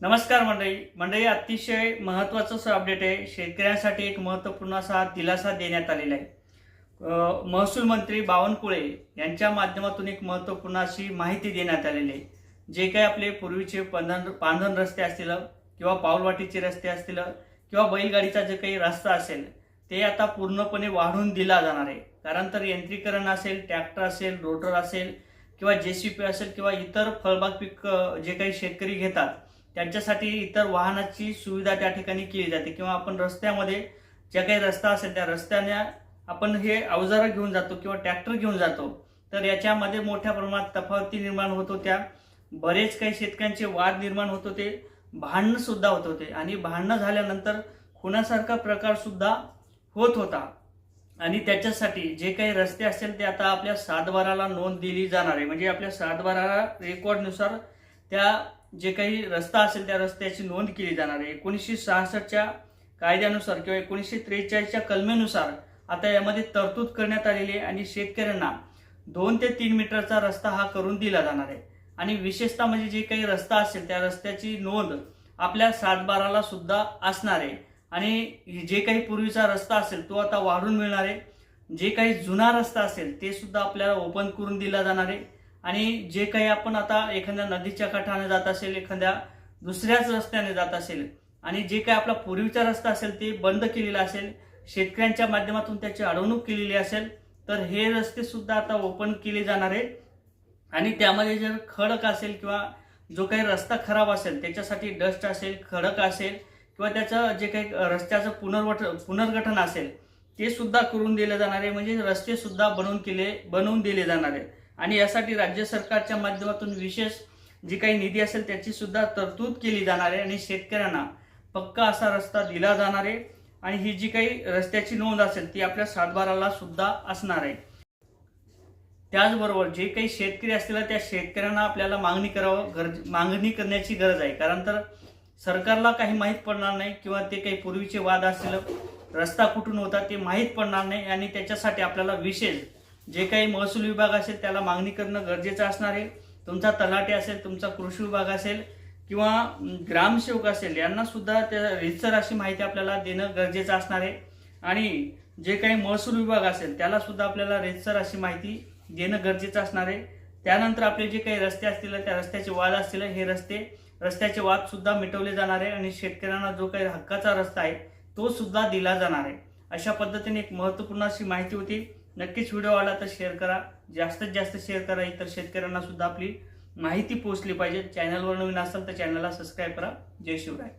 नमस्कार मंडळी. मंडळी अतिशय महत्त्वाचं असं अपडेट आहे. शेतकऱ्यांसाठी एक महत्त्वपूर्ण असा दिलासा देण्यात आलेला आहे. महसूल मंत्री बावनकुळे यांच्या माध्यमातून एक महत्त्वपूर्ण अशी माहिती देण्यात आलेली आहे. जे काही आपले पूर्वीचे पंधन पांधन रस्ते असतील किंवा पाऊलवाटीचे रस्ते असतील किंवा बैलगाडीचा जे काही रस्ता असेल ते आता पूर्णपणे वाढून दिला जाणार आहे. कारण तर यंत्रीकरण असेल ट्रॅक्टर असेल रोटर असेल किंवा जे सी पी असेल किंवा इतर फळबाग पीक जे काही शेतकरी घेतात त्यांच्यासाठी इतर वाहनाची सुविधा त्या ठिकाणी केली जाते. किंवा आपण रस्त्यामध्ये ज्या काही रस्ता असेल त्या रस्त्याने आपण हे अवजारं घेऊन जातो किंवा ट्रॅक्टर घेऊन जातो तर याच्यामध्ये मोठ्या प्रमाणात तफावती निर्माण होत होत्या. बरेच काही शेतकऱ्यांचे वाद निर्माण होत होते. भांडणं सुद्धा होत होते. आणि भांडणं झाल्यानंतर खुनासारखा प्रकार सुद्धा होत होता. आणि त्याच्यासाठी जे काही रस्ते असतील ते आता आपल्या सातबाराला नोंद दिली जाणार आहे. म्हणजे आपल्या सातबाराला रेकॉर्डनुसार त्या जे काही रस्ता असेल त्या रस्त्याची नोंद केली जाणार आहे. एकोणीसशे सहासष्टच्या कायद्यानुसार किंवा एकोणीसशे त्रेचाळीसच्या कलमेनुसार आता यामध्ये तरतूद करण्यात आलेली आहे आणि शेतकऱ्यांना दोन ते तीन मीटरचा रस्ता हा करून दिला जाणार आहे. आणि विशेषतः म्हणजे जे काही रस्ता असेल त्या रस्त्याची नोंद आपल्या सातबाराला सुद्धा असणार आहे. आणि जे काही पूर्वीचा रस्ता असेल तो आता वाढून मिळणार आहे. जे काही जुना रस्ता असेल ते सुद्धा आपल्याला ओपन करून दिला जाणार आहे. आणि जे काही आपण आता एखाद्या नदीच्या काठाने जात असेल एखाद्या दुसऱ्याच रस्त्याने जात असेल आणि जे काही आपला पूर्वीचा रस्ता असेल ते बंद केलेला असेल शेतकऱ्यांच्या माध्यमातून त्याची अडवणूक केलेली असेल तर हे रस्ते सुद्धा आता ओपन केले जाणार आहेत. आणि त्यामध्ये जर खडक असेल किंवा जो काही रस्ता खराब असेल त्याच्यासाठी डस्ट असेल खडक असेल किंवा त्याचं जे काही रस्त्याचं पुनर्वट पुनर्गठन असेल ते सुद्धा करून दिले जाणार आहे. म्हणजे रस्ते सुद्धा बनवून केले बनवून दिले जाणार आहे. आणि यासाठी राज्य सरकारच्या माध्यमातून विशेष जी काही निधी असेल त्याची सुद्धा तरतूद केली जाणार आहे आणि शेतकऱ्यांना पक्का असा रस्ता दिला जाणार आहे. आणि ही जी काही रस्त्याची नोंद असेल ती आपल्या सातबाराला सुद्धा असणार आहे. त्याचबरोबर जे काही शेतकरी असतील त्या शेतकऱ्यांना आपल्याला मागणी करावं गरज मागणी करण्याची गरज आहे. कारण तर सरकारला काही माहीत पडणार नाही किंवा ते काही पूर्वीचे वाद असतील रस्ता कुठून होता ते माहीत पडणार नाही आणि त्याच्यासाठी आपल्याला विशेष जे काही महसूल विभाग असेल त्याला मागणी करणं गरजेचं असणार आहे. तुमचा तलाठी असेल तुमचा कृषी विभाग असेल किंवा ग्रामसेवक असेल यांना सुद्धा त्या रितसर अशी माहिती आपल्याला देणं गरजेचं असणार आहे. आणि जे काही महसूल विभाग असेल त्याला सुद्धा आपल्याला रितसर अशी माहिती देणं गरजेचं असणार आहे. त्यानंतर आपले जे काही रस्ते असतील त्या रस्त्याचे वाद असतील हे रस्ते रस्त्याचे वाद सुद्धा मिटवले जाणार आहे आणि शेतकऱ्यांना जो काही हक्काचा रस्ता आहे तो सुद्धा दिला जाणार आहे. अशा पद्धतीने एक महत्त्वपूर्ण अशी माहिती होती. नक्कीच व्हिडिओ आला तर शेअर करा. जास्तीत जास्त शेअर करा. इतर शेतकऱ्यांना सुद्धा आपली माहिती पोहोचली पाहिजे. चॅनलवर नवीन असाल तर चॅनलला सबस्क्राईब करा. जय शिवराय.